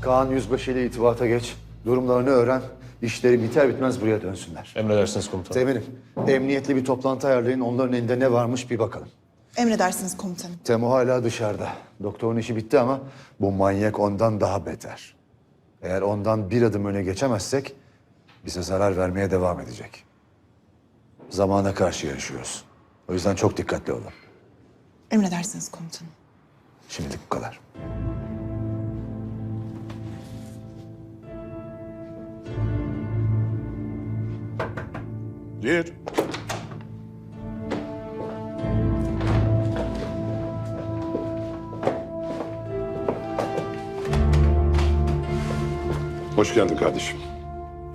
Kaan Yüzbaşı ile itibata geç. Durumlarını öğren. İşleri biter bitmez buraya dönsünler. Emredersiniz komutanım. Teğmenim, emniyetli bir toplantı ayarlayın. Onların elinde ne varmış bir bakalım. Emredersiniz komutanım. Temo hala dışarıda. Doktorun işi bitti ama bu manyak ondan daha beter. Eğer ondan bir adım öne geçemezsek bize zarar vermeye devam edecek. Zamana karşı yarışıyoruz. O yüzden çok dikkatli olun. Emredersiniz komutanım. Şimdilik bu kadar. Gir. Hoş geldin kardeşim.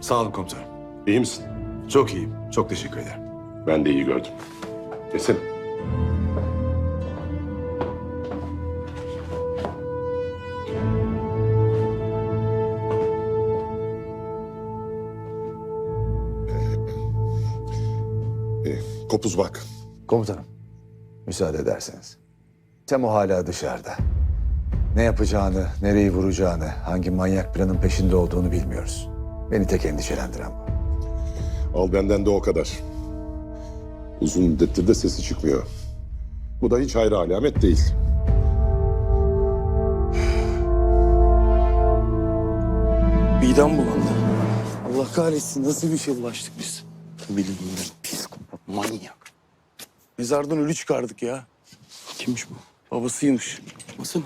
Sağ olun komutanım. İyi misin? Çok iyiyim. Çok teşekkür ederim. Ben de iyi gördüm. Desene. Ee, Kopuz bak. Komutanım, müsaade ederseniz. Temo hala dışarıda. Ne yapacağını, nereyi vuracağını, hangi manyak planın peşinde olduğunu bilmiyoruz. Beni tek endişelendiren bu. Al benden de o kadar. Uzun müddettir de sesi çıkmıyor. Bu da hiç hayra alamet değil. Midem bulandı. Allah kahretsin nasıl bir şey bulaştık biz. Bilmiyorum manyak. Mezardan ölü çıkardık ya. Kimmiş bu? Babasıymış. Babası mı?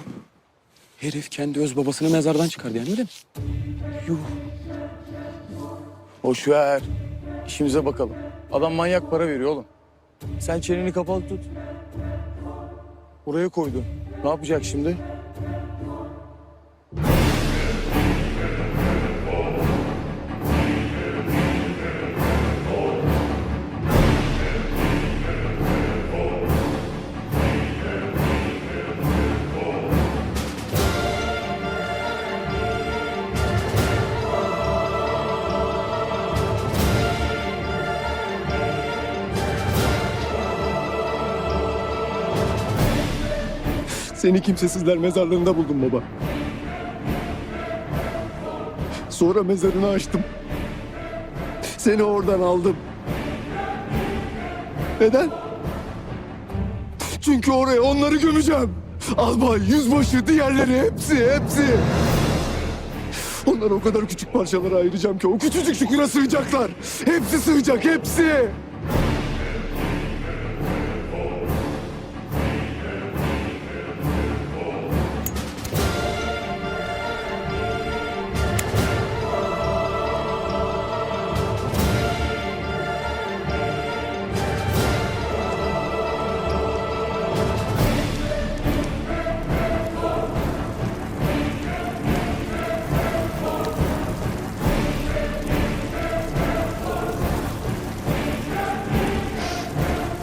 Herif kendi öz babasını mezardan çıkardı yani öyle mi? Yuh. Boş ver. İşimize bakalım. Adam manyak para veriyor oğlum. Sen çeneni kapalı tut. Oraya koydun. Ne yapacak şimdi? Seni kimsesizler mezarlığında buldum baba. Sonra mezarını açtım. Seni oradan aldım. Neden? Çünkü oraya onları gömeceğim. Albay, yüzbaşı, diğerleri hepsi, hepsi. Onları o kadar küçük parçalara ayıracağım ki o küçücük çukura sığacaklar. Hepsi sığacak, hepsi.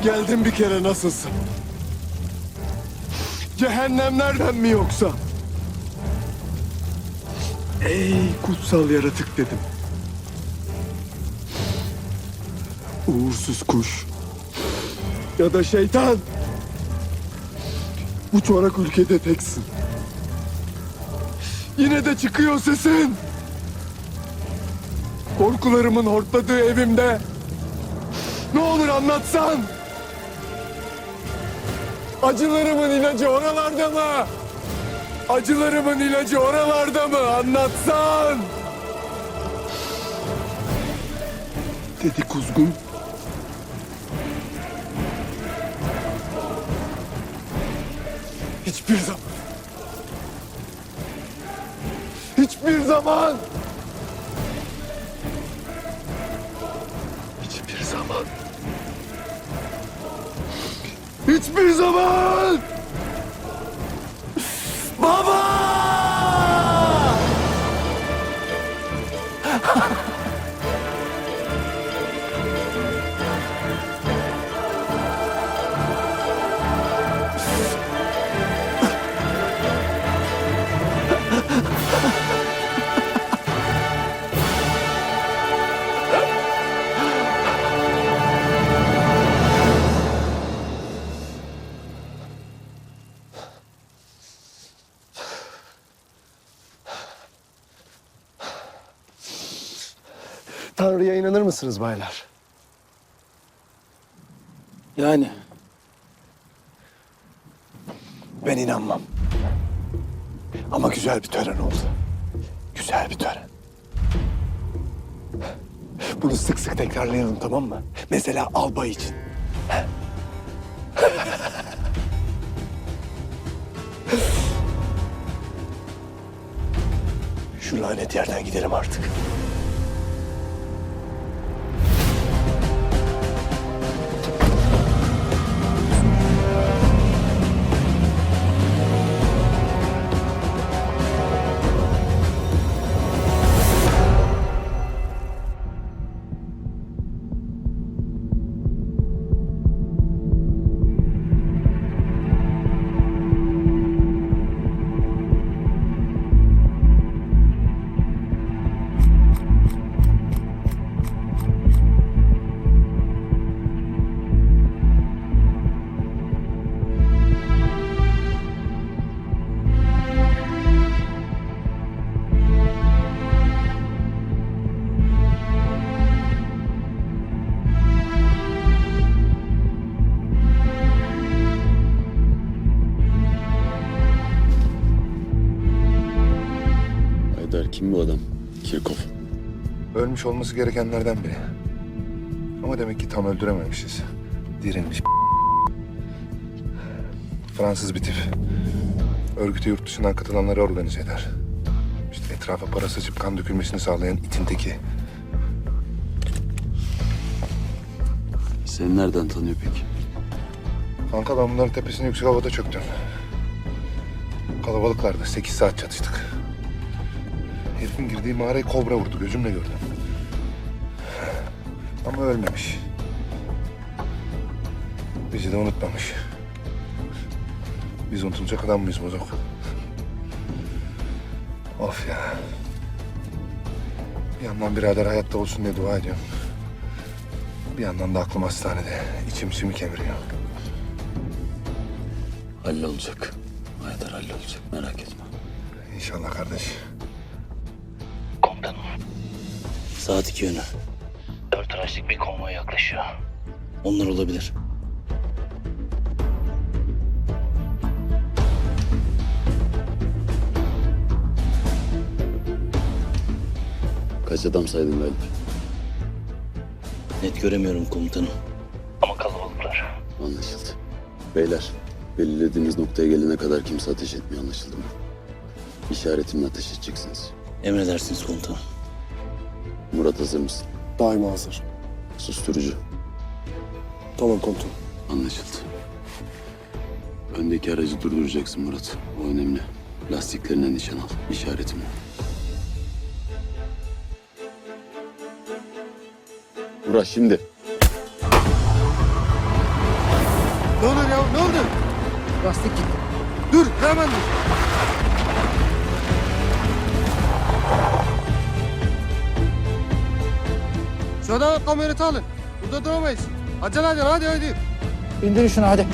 Geldim bir kere nasılsın? Cehennemlerden mi yoksa? Ey kutsal yaratık dedim. Uğursuz kuş. Ya da şeytan. Bu çorak ülkede teksin. Yine de çıkıyor sesin. Korkularımın hortladığı evimde. Ne olur anlatsan. Acılarımın ilacı oralarda mı? Acılarımın ilacı oralarda mı? Anlatsan. Dedi kuzgun. Hiçbir zaman. Hiçbir zaman. Hiçbir zaman! Baba! Tanrı'ya inanır mısınız baylar? Yani Ben inanmam. Ama güzel bir tören oldu. Güzel bir tören. Bunu sık sık tekrarlayalım tamam mı? Mesela albay için. Şu lanet yerden gidelim artık. Haydar kim bu adam? Kirkov. Ölmüş olması gerekenlerden biri. Ama demek ki tam öldürememişiz. Dirilmiş. Fransız bir tip. Örgüte yurt dışından katılanları organize eder. İşte etrafa para saçıp kan dökülmesini sağlayan itin teki. Seni nereden tanıyor peki? Kanka ben bunların tepesine yüksek havada çöktüm. Kalabalıklardı. Sekiz saat çatıştık. Herifin girdiği mağarayı kobra vurdu. Gözümle gördüm. Ama ölmemiş. Bizi de unutmamış. Biz unutulacak adam mıyız bozok? Of ya. Bir yandan birader hayatta olsun diye dua ediyorum. Bir yandan da aklım hastanede. İçim içimi kemiriyor. Hallolacak. Haydar hallolacak merak etme. İnşallah kardeş. Saat iki yönü. Dört araçlık bir konvoy yaklaşıyor. Onlar olabilir. Kaç adam saydın Galip? Net göremiyorum komutanım. Ama kalabalıklar. Anlaşıldı. Beyler, belirlediğiniz noktaya gelene kadar kimse ateş etmiyor anlaşıldı mı? İşaretimle ateş edeceksiniz. Emredersiniz komutanım. Murat hazır mısın? Daima hazır. Susturucu. Tamam komutanım. Anlaşıldı. Öndeki aracı durduracaksın Murat. O önemli. Lastiklerine nişan al. İşaretim o. Murat şimdi. Ne olur ya ne oldu? Lastik gitti. Dur hemen dur. Şu adamı kamerayı alın. Burada duramayız. Acele hadi hadi hadi. İndirin şunu hadi.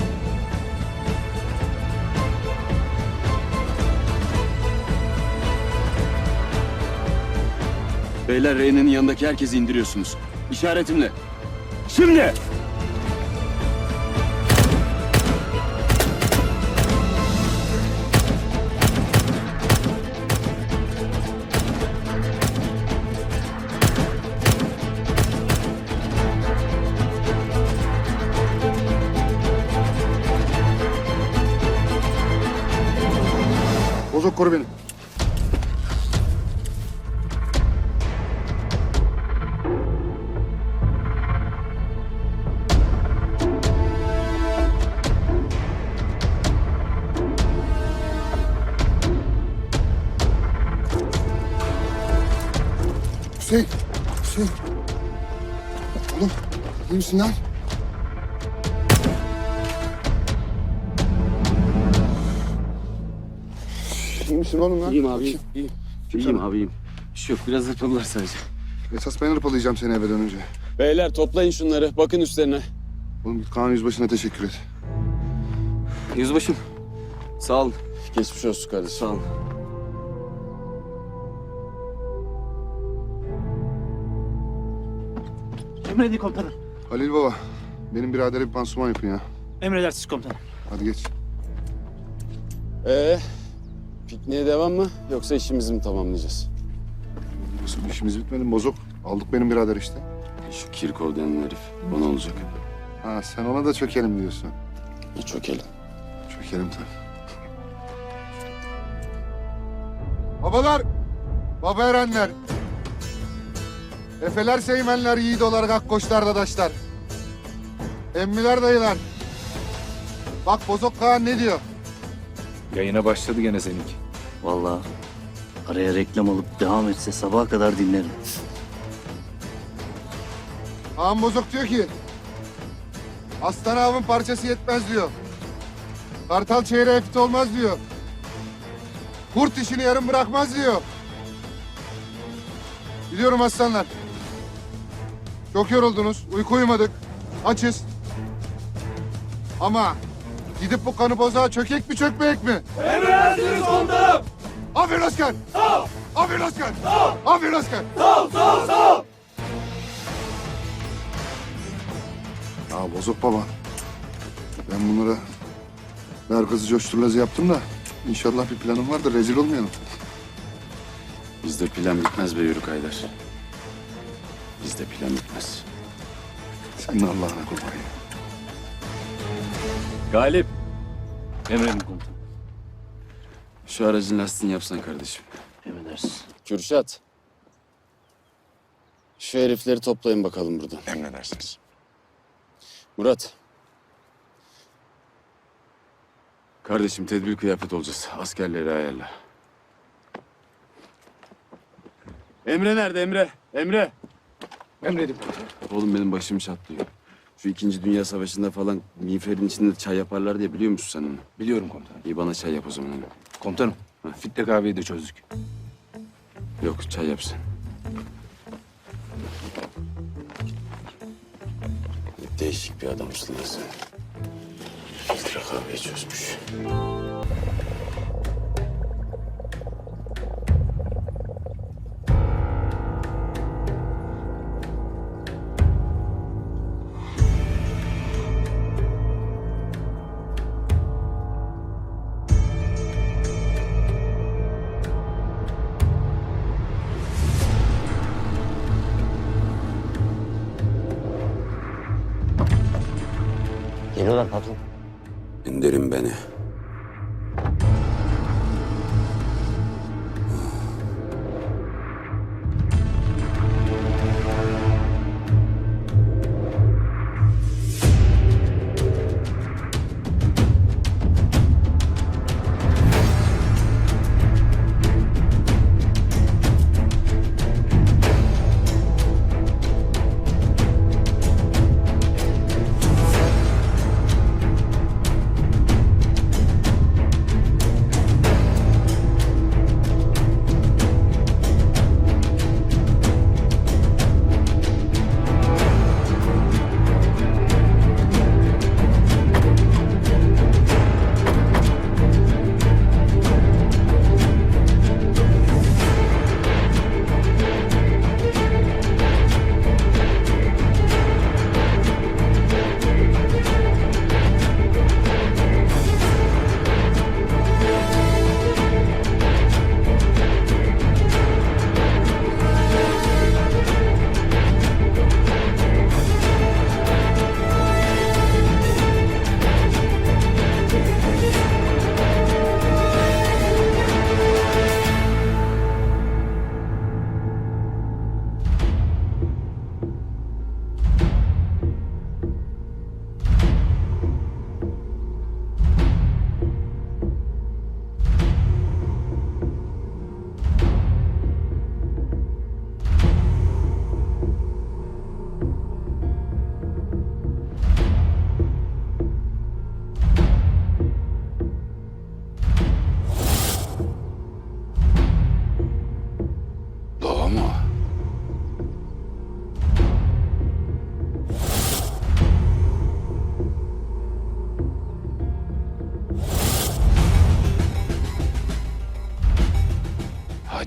Beyler Reyne'nin yanındaki herkesi indiriyorsunuz. İşaretimle. Şimdi! Misin lan? İyi misin oğlum lan? İyiyim abi. İyiyim. İyiyim abi iyiyim. Bir şey yok. Biraz hırpaladılar sadece. Esas ben hırpalayacağım seni evden önce. Beyler toplayın şunları. Bakın üstlerine. Oğlum git Kaan Yüzbaşı'na teşekkür et. Yüzbaşım. Sağ olun. Geçmiş olsun kardeşim. Sağ olun. Emredin komutanım. Halil baba, benim biradere bir pansuman yapın ya. Emredersiniz komutanım. Hadi geç. Ee, pikniğe devam mı yoksa işimizi mi tamamlayacağız? Nasıl işimiz bitmedi mi bozuk? Aldık benim birader işte. Şu Kirkov denen herif bana olacak. Ha sen ona da çökelim diyorsun. Ya çökelim. Çökelim tabii. Babalar, baba erenler. Efeler, seymenler, yiğidolar, gakkoşlar, dadaşlar. Emmiler, dayılar. Bak Bozok Kağan ne diyor? Yayına başladı gene seninki. Vallahi araya reklam alıp devam etse sabaha kadar dinlerim. Ağam Bozok diyor ki... Aslan avın parçası yetmez diyor. Kartal çeyreğe fit olmaz diyor. Kurt işini yarım bırakmaz diyor. Biliyorum aslanlar. Çok yoruldunuz, uyku uyumadık. Açız. Ama gidip bu kanı bozağa çökek mi çökmeyek mi? Emredersiniz komutanım. Aferin asker. Sağ Aferin asker. Sağ Aferin asker. Ya bozuk baba. Ben bunlara merkezi coşturlazı yaptım da inşallah bir planım vardır rezil olmayalım. Bizde plan bitmez be Yörük Haydar. Bizde plan bitmez. Sen de Allah'ına kurban ya. Galip. Emredin komutanım. Şu aracın lastiğini yapsan kardeşim. Emredersiniz. Kürşat. Şu herifleri toplayın bakalım buradan. Emredersiniz. Murat. Kardeşim tedbir kıyafet olacağız. Askerleri ayarla. Emre nerede Emre? Emre. Emredin. Oğlum benim başım çatlıyor. Şu İkinci Dünya Savaşı'nda falan miğferin içinde çay yaparlar diye biliyor musun sen onu? Biliyorum komutanım. İyi bana çay yap o zaman. hadi. Komutanım. Fitle kahveyi de çözdük. Yok çay yapsın. Değişik bir adamsın lan sen. Filtre kahveyi çözmüş.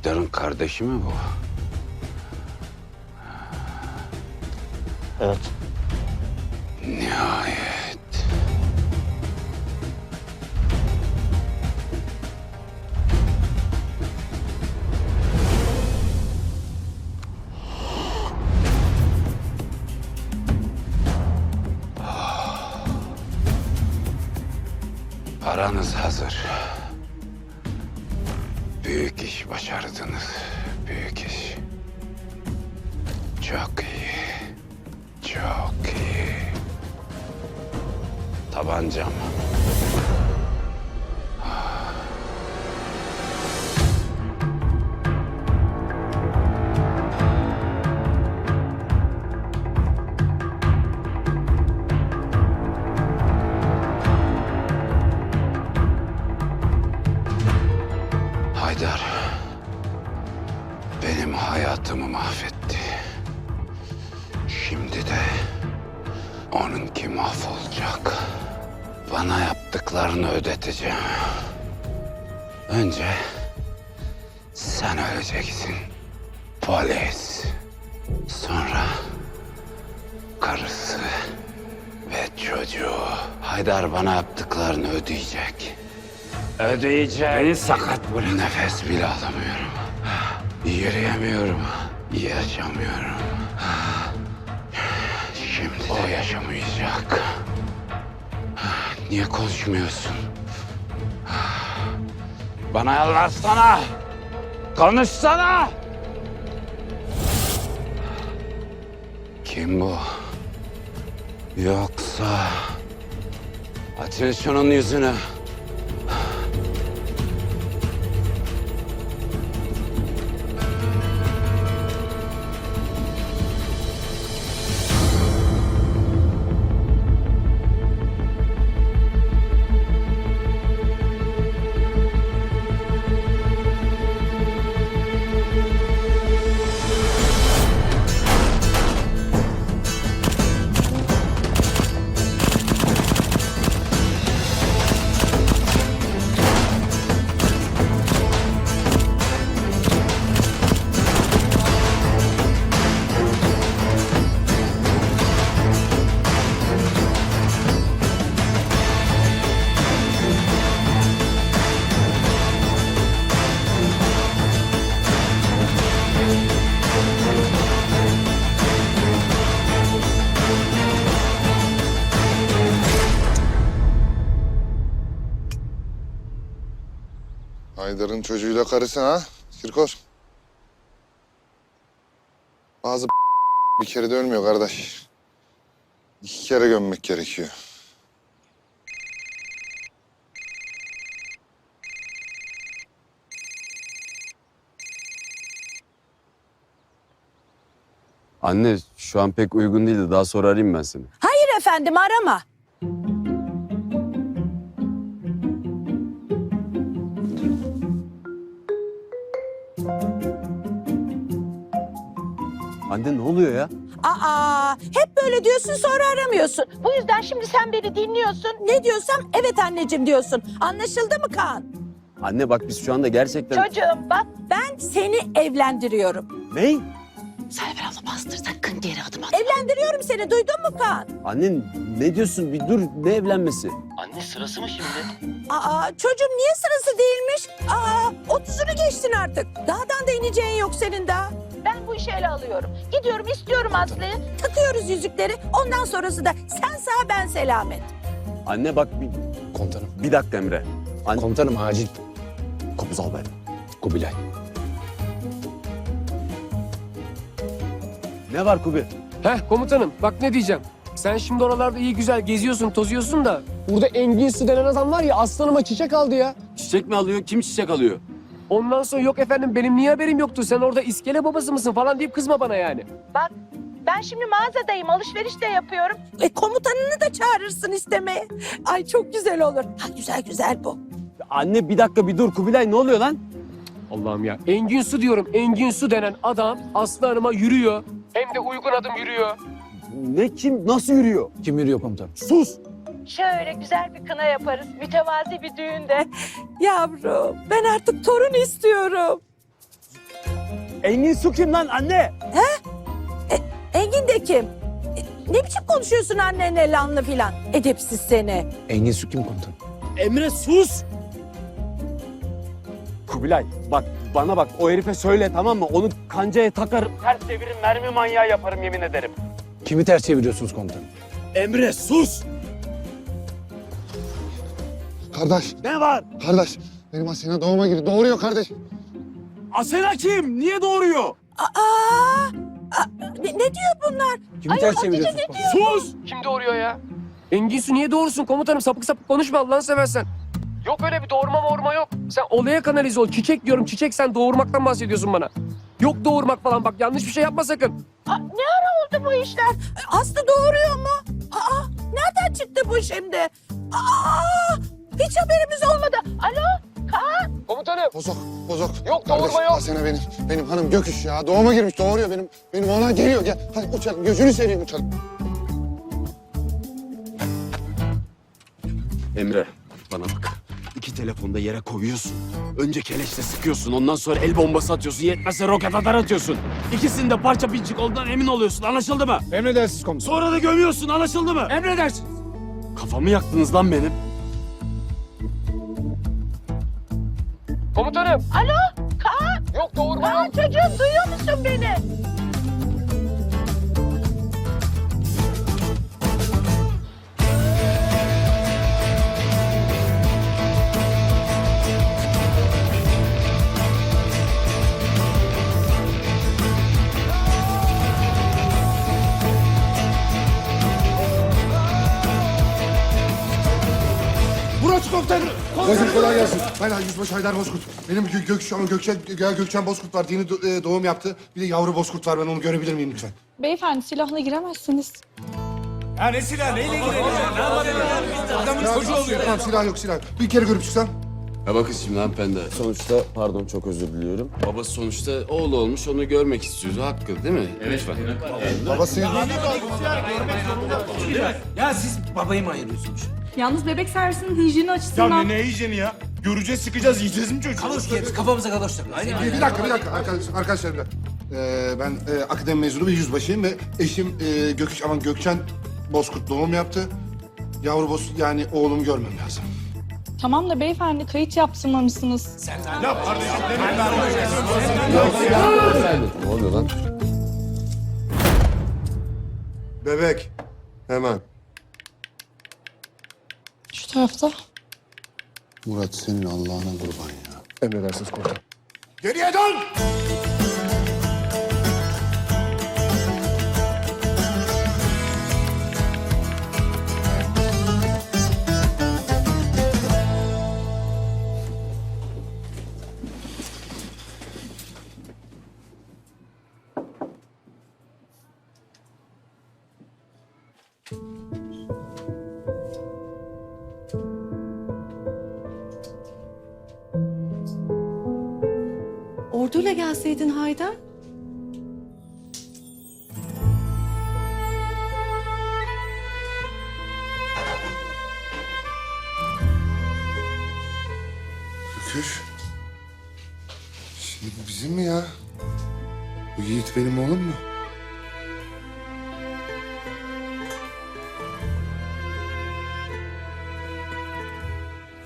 Haydar'ın kardeşi mi bu? Evet. Nihayet. Paranız hazır. Büyük iş başardınız. Büyük iş. Çok iyi. Çok iyi. Tabancam. Ödeteceğim. Önce sen öleceksin. Polis. Sonra karısı ve çocuğu. Haydar bana yaptıklarını ödeyecek. Ödeyecek. Beni sakat bırak. Nefes bile alamıyorum. Yürüyemiyorum. Yaşamıyorum. Şimdi de yaşamayacak. Niye konuşmuyorsun? Bana yalvarsana. Konuşsana. Kim bu? Yoksa... Açın şunun yüzünü. Haydar'ın çocuğuyla karısı ha? Kirkor. Bazı bir kere de ölmüyor kardeş. İki kere gömmek gerekiyor. Anne şu an pek uygun değildi. Daha sonra arayayım ben seni. Hayır efendim arama. Anne ne oluyor ya? Aa, hep böyle diyorsun sonra aramıyorsun. Bu yüzden şimdi sen beni dinliyorsun. Ne diyorsam evet anneciğim diyorsun. Anlaşıldı mı Kaan? Anne bak biz şu anda gerçekten... Çocuğum bak ben seni evlendiriyorum. Ney? Selver abla bastır sakın geri adım atma. Evlendiriyorum seni duydun mu Kaan? Anne ne diyorsun? Bir dur ne evlenmesi? Anne sırası mı şimdi? Aa çocuğum niye sırası değilmiş? Aa otuzunu geçtin artık. Dağdan da ineceğin yok senin daha. Ben bu işi ele alıyorum. Gidiyorum istiyorum Aslı'yı. Takıyoruz yüzükleri. Ondan sonrası da sen sağ ben selamet. Anne bak bir... Komutanım. Bir dakika Emre. Anne... Komutanım acil. Kopuz albay. Kubilay. Ne var Kubi? Heh komutanım bak ne diyeceğim. Sen şimdi oralarda iyi güzel geziyorsun, tozuyorsun da burada Engin Su denen adam var ya aslanıma çiçek aldı ya. Çiçek mi alıyor? Kim çiçek alıyor? Ondan sonra yok efendim benim niye haberim yoktu sen orada iskele babası mısın falan deyip kızma bana yani. Bak ben şimdi mağazadayım alışveriş de yapıyorum. E, komutanını da çağırırsın istemeye. Ay çok güzel olur. Ha, güzel güzel bu. Anne bir dakika bir dur Kubilay ne oluyor lan? Allah'ım ya Engin Su diyorum Engin Su denen adam Aslı Hanım'a yürüyor. Hem de uygun adım yürüyor. Ne kim nasıl yürüyor? Kim yürüyor komutanım? Sus! Şöyle güzel bir kına yaparız. Mütevazi bir düğünde. Yavrum ben artık torun istiyorum. Engin Su kim lan anne? Engin de kim? E, Ne biçim konuşuyorsun annenle lanlı filan? Edepsiz seni. Engin Su kim komutanım? Emre sus! Kubilay bak bana bak o herife söyle tamam mı? Onu kancaya takarım. Ters çeviririm mermi manyağı yaparım yemin ederim. Kimi ters çeviriyorsunuz komutanım? Emre sus! Kardeş, Ne var? kardeş. Benim Asena doğuma girdi. Doğuruyor kardeş. Asena kim? Niye doğuruyor? Aa, ne, ne diyor bunlar? Kimi ters çeviriyorsunuz komutanım? Sus! Kim doğuruyor ya? Engin Su niye doğursun komutanım? Sapık sapık konuşma Allah'ını seversen. Yok öyle bir doğurma morma yok. Sen olaya kanalize ol. Çiçek diyorum çiçek sen doğurmaktan bahsediyorsun bana. Yok doğurmak falan bak yanlış bir şey yapma sakın. Aa, ne ara oldu bu işler? Aslı doğuruyor mu? Aa, nereden çıktı bu şimdi? Aa, hiç haberimiz olmadı. Alo, Kaan. Komutanım. Bozok, bozok. Yok, Kardeş, doğurma yok. Asena benim. Benim hanım Göküş ya. Doğuma girmiş, doğuruyor benim. Benim ona geliyor. Gel, hadi uçalım. Gözünü seveyim uçalım. Emre bana bak. İki telefonda yere koyuyorsun. Önce keleşle sıkıyorsun. Ondan sonra el bombası atıyorsun. Yetmezse roket atar atıyorsun. İkisinde parça pinçik olduğundan emin oluyorsun. Anlaşıldı mı? Emredersiniz komutanım. Sonra da gömüyorsun. Anlaşıldı mı? Emredersin. Kafamı yaktınız lan benim. Komutanım. Alo, Kaan. Yok doğurma Kaan çocuğum duyuyor musun beni? Burası komutanım. Komutanım kolay gelsin. Ben Yüzbaşı Haydar Bozkurt. Benim Gö Gökçen, Gö Gökçen Bozkurt var. Dini do- e, doğum yaptı. Bir de yavru Bozkurt var. Ben onu görebilir miyim lütfen? Beyefendi silahla giremezsiniz. Tamam silah yok silah yok. Bir kere görüp çıksam. Ya bakın şimdi hanımefendi. Sonuçta pardon çok özür diliyorum. Babası sonuçta oğlu olmuş onu görmek istiyoruz. Hakkı değil mi? Evet. Lütfen. Babası Yalnız bebek servisinin hijyeni açısından... ne hijyeni ya? Göreceğiz sıkacağız yiyeceğiz mi çocuğu? Bir, bir dakika bir dakika arkadaş, arkadaşlar bir dakika. Ee, ben e, akademi mezunu bir yüzbaşıyım ve eşim e, Göküş aman Gökçen Bozkurt doğum yaptı. Yavru boz yani oğlumu görmem lazım. Tamam da beyefendi kayıt yaptırmamışsınız. Ne oluyor lan? Bebek. Hemen. Şu tarafta. Murat senin Allah'ına kurban ya. Emredersiniz komutanım. Geriye dön! Gelseydin Haydar. Göküş. Şimdi bu bizim mi ya? Bu Yiğit benim oğlum mu?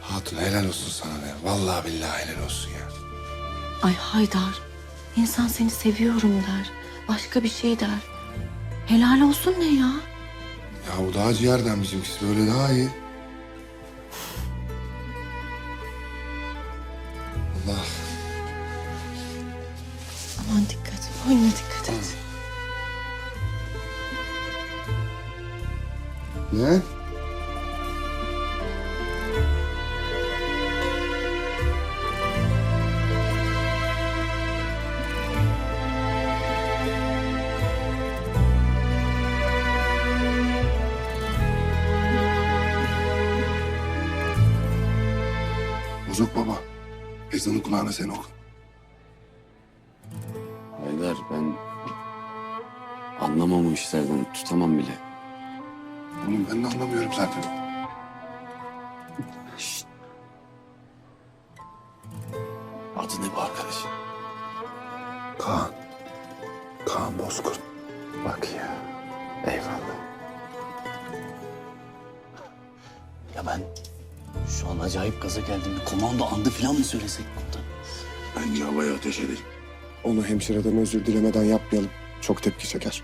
Hatun helal olsun sana be. Vallahi billahi helal olsun ya. Ay Haydar, insan seni seviyorum der. Başka bir şey der. Helal olsun ne ya? Ya bu daha ciğerden bizimkisi böyle daha iyi. Allah. Aman dikkat, boynuna dikkat et. Ne? Ezanın kulağına sen. gaza geldim. Komando andı falan mı söylesek komutanım? Bence havaya ateş edelim. Onu hemşireden özür dilemeden yapmayalım. Çok tepki çeker.